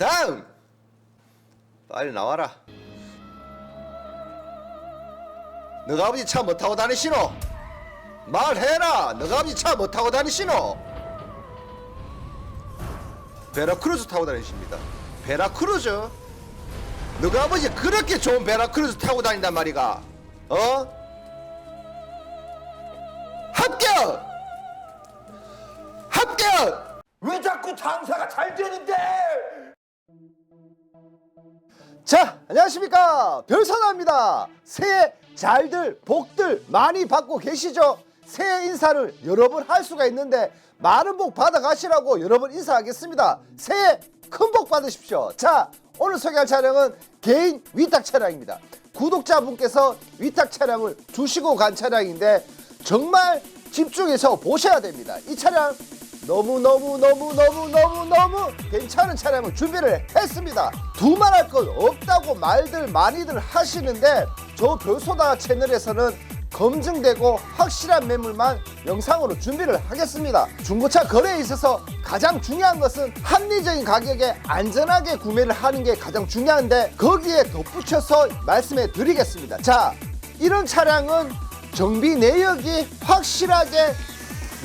다음 빨리 나와라 너가 아버지 차 못 타고 다니시노 말해라 너가 아버지 차 못 타고 다니시노 베라크루즈 타고 다니십니다 베라크루즈 너가 아버지 그렇게 좋은 베라크루즈 타고 다닌단 말이가 어? 합격! 합격! 왜 자꾸 장사가 잘 되는데? 자, 안녕하십니까. 별선아입니다. 새해 잘들, 복들 많이 받고 계시죠? 새해 인사를 여러 번 할 수가 있는데 많은 복 받아가시라고 여러 번 인사하겠습니다. 새해 큰 복 받으십시오. 자, 오늘 소개할 차량은 개인 위탁 차량입니다. 구독자분께서 위탁 차량을 주시고 간 차량인데 정말 집중해서 보셔야 됩니다. 이 차량 너무 너무 너무 너무 너무 너무 괜찮은 차량을 준비를 했습니다. 두말할 것 없다고 말들 많이들 하시는데 저 별소다 채널에서는 검증되고 확실한 매물만 영상으로 준비를 하겠습니다. 중고차 거래에 있어서 가장 중요한 것은 합리적인 가격에 안전하게 구매를 하는 게 가장 중요한데 거기에 덧붙여서 말씀해 드리겠습니다. 자, 이런 차량은 정비 내역이 확실하게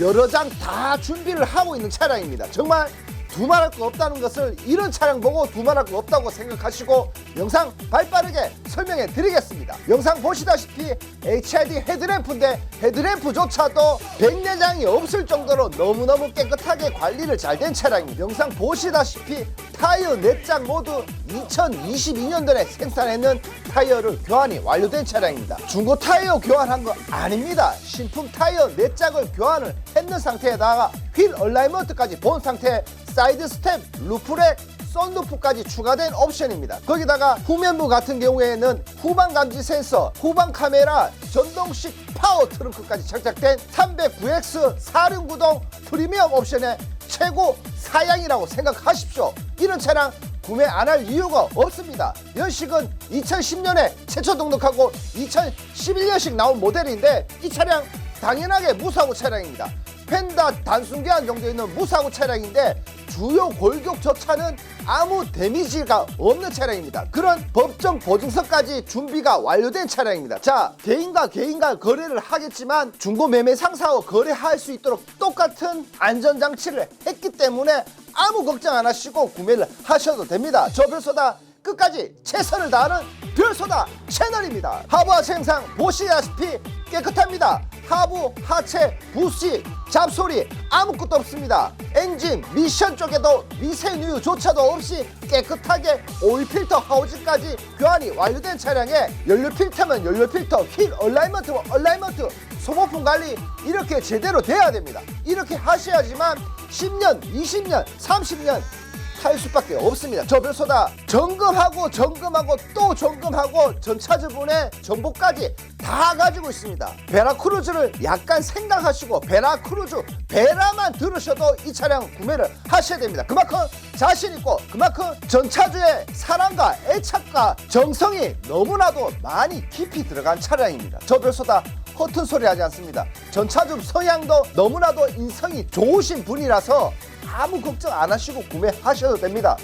여러 장 다 준비를 하고 있는 차량입니다. 정말 두말할 거 없다는 것을 이런 차량 보고 두말할 거 없다고 생각하시고 영상 발빠르게 설명해 드리겠습니다. 영상 보시다시피 HID 헤드램프인데 헤드램프조차도 백내장이 없을 정도로 너무너무 깨끗하게 관리를 잘 된 차량입니다. 영상 보시다시피 타이어 4장 모두 2022년도에 생산했는 타이어를 교환이 완료된 차량입니다. 중고 타이어 교환한 거 아닙니다. 신품 타이어 4짝을 교환을 했는 상태에다가 휠 얼라이먼트까지 본 상태에 사이드 스텝, 루프렉, 썬루프까지 추가된 옵션입니다. 거기다가 후면부 같은 경우에는 후방 감지 센서, 후방 카메라, 전동식 파워 트렁크까지 장착된 309X 사륜구동 프리미엄 옵션의 최고 사양이라고 생각하십시오. 이런 차량 구매 안 할 이유가 없습니다. 연식은 2010년에 최초 등록하고 2011년식 나온 모델인데 이 차량 당연하게 무사고 차량입니다. 펜다 단순 교환 정도 있는 무사고 차량인데 주요 골격 조차는 아무 데미지가 없는 차량입니다. 그런 법정 보증서까지 준비가 완료된 차량입니다. 자, 개인과 개인과 거래를 하겠지만 중고 매매 상사와 거래할 수 있도록 똑같은 안전장치를 했기 때문에 아무 걱정 안 하시고 구매를 하셔도 됩니다. 저 별소다 끝까지 최선을 다하는 별소다 채널입니다. 하부하 생상 보시다시피 깨끗합니다. 하부, 하체, 부시, 잡소리 아무것도 없습니다. 엔진, 미션 쪽에도 미세누유조차도 없이 깨끗하게 오일 필터 하우징까지 교환이 완료된 차량에 연료 필터면 연료 필터, 휠 얼라이먼트면 얼라이먼트, 소모품 관리 이렇게 제대로 돼야 됩니다. 이렇게 하셔야지만 10년, 20년, 30년 탈 수밖에 없습니다. 저 별소다 점검하고 점검하고 또 점검하고 전차주분의 정보까지 다 가지고 있습니다. 베라크루즈를 약간 생각하시고 베라크루즈 베라만 들으셔도 이 차량 구매를 하셔야 됩니다. 그만큼 자신 있고 그만큼 전차주의 사랑과 애착과 정성이 너무나도 많이 깊이 들어간 차량입니다. 저 별소다 허튼 소리 하지 않습니다. 전차주 성향도 너무나도 인성이 좋으신 분이라서 아무 걱정 안 하시고 구매하셔도 됩니다.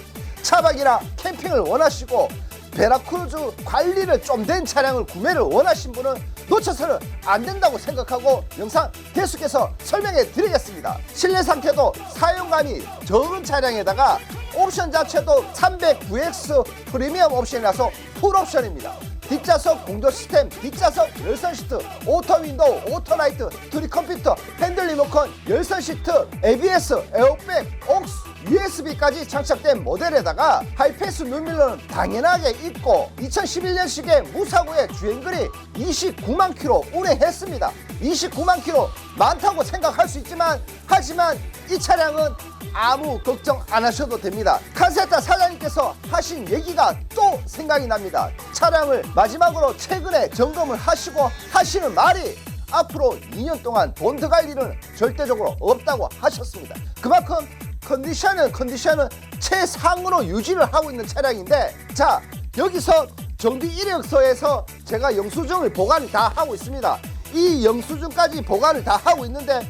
차박이나 캠핑을 원하시고 베라크루즈 관리를 좀 된 차량을 구매를 원하신 분은 놓쳐서는 안 된다고 생각하고 영상 계속해서 설명해 드리겠습니다. 실내 상태도 사용감이 적은 차량에다가 옵션 자체도 309X 프리미엄 옵션이라서 풀 옵션입니다. 뒷좌석 공조 시스템, 뒷좌석 열선 시트, 오토 윈도우, 오토 라이트, 트리 컴퓨터, 핸들 리모컨, 열선 시트, ABS, 에어백, 옥스, USB까지 장착된 모델에다가 하이패스 눈밀러는 당연하게 있고 2011년식의 무사고의 주행거리 29만 킬로 운행했습니다. 29만 킬로 많다고 생각할 수 있지만 하지만 이 차량은 아무 걱정 안 하셔도 됩니다. 칸세타 사장님께서 하신 얘기가 또 생각이 납니다. 차량을 마지막으로 최근에 점검을 하시고 하시는 말이 앞으로 2년 동안 본드 관리는 절대적으로 없다고 하셨습니다. 그만큼 컨디션은 컨디션은 최상으로 유지를 하고 있는 차량인데 자 여기서 정비 이력서에서 제가 영수증을 보관을 다 하고 있습니다. 이 영수증까지 보관을 다 하고 있는데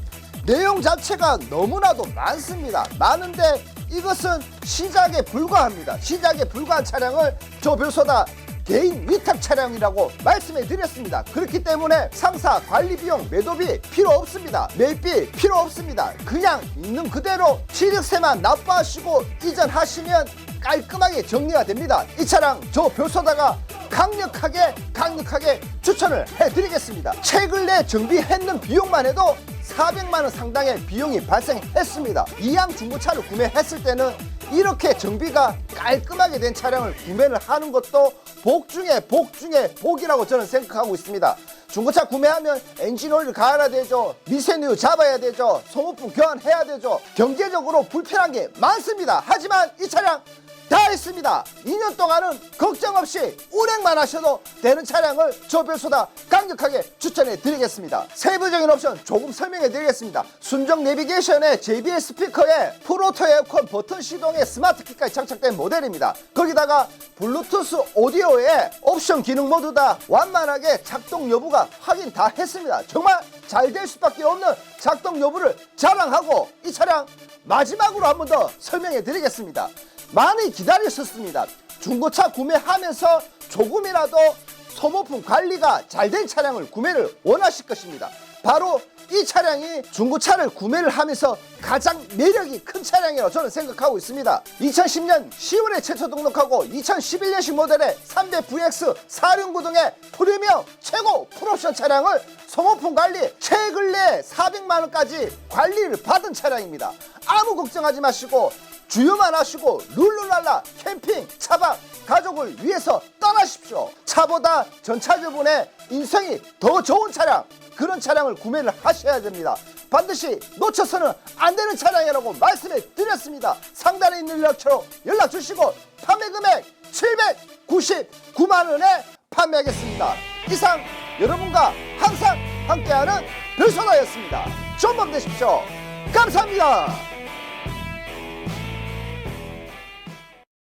내용 자체가 너무나도 많습니다. 많은데 이것은 시작에 불과합니다. 시작에 불과한 차량을 저 별소다 개인 위탁 차량이라고 말씀해 드렸습니다. 그렇기 때문에 상사 관리 비용 매도비 필요 없습니다. 매입비 필요 없습니다. 그냥 있는 그대로 취득세만 납부하시고 이전하시면 깔끔하게 정리가 됩니다. 이 차량 저 별소다가 강력하게 강력하게 추천을 해드리겠습니다. 최근에 정비했는 비용만 해도 400만 원 상당의 비용이 발생했습니다. 이양 중고차를 구매했을 때는 이렇게 정비가 깔끔하게 된 차량을 구매를 하는 것도 복 중에 복 중에 복이라고 저는 생각하고 있습니다. 중고차 구매하면 엔진 오일을 갈아야 되죠. 미세누 잡아야 되죠. 소모품 교환해야 되죠. 경제적으로 불편한 게 많습니다. 하지만 이 차량 다 했습니다. 2년 동안은 걱정 없이 운행만 하셔도 되는 차량을 저 별소다 강력하게 추천해 드리겠습니다. 세부적인 옵션 조금 설명해 드리겠습니다. 순정 내비게이션에 JBL 스피커에 프로토 에어컨 버튼 시동에 스마트 키까지 장착된 모델입니다. 거기다가 블루투스 오디오에 옵션 기능 모두 다 완만하게 작동 여부가 확인 다 했습니다. 정말 잘 될 수밖에 없는 작동 여부를 자랑하고 이 차량 마지막으로 한 번 더 설명해 드리겠습니다. 많이 기다리셨습니다. 중고차 구매하면서 조금이라도 소모품 관리가 잘 된 차량을 구매를 원하실 것입니다. 바로 이 차량이 중고차를 구매를 하면서 가장 매력이 큰 차량이라고 저는 생각하고 있습니다. 2010년 10월에 최초 등록하고 2011년식 모델의 300VX 4륜구동의 프리미엄 최고 풀옵션 차량을 소모품 관리 최근래 400만원까지 관리를 받은 차량입니다. 아무 걱정하지 마시고 주유만 하시고 룰루랄라 캠핑 차박 가족을 위해서 떠나십시오. 차보다 전차주분의 인성이 더 좋은 차량 그런 차량을 구매를 하셔야 됩니다. 반드시 놓쳐서는 안 되는 차량이라고 말씀해 드렸습니다. 상단에 있는 연락처로 연락 주시고 판매 금액 799만 원에 판매하겠습니다. 이상 여러분과 항상 함께하는 별소나였습니다. 좋은 밤 되십시오. 감사합니다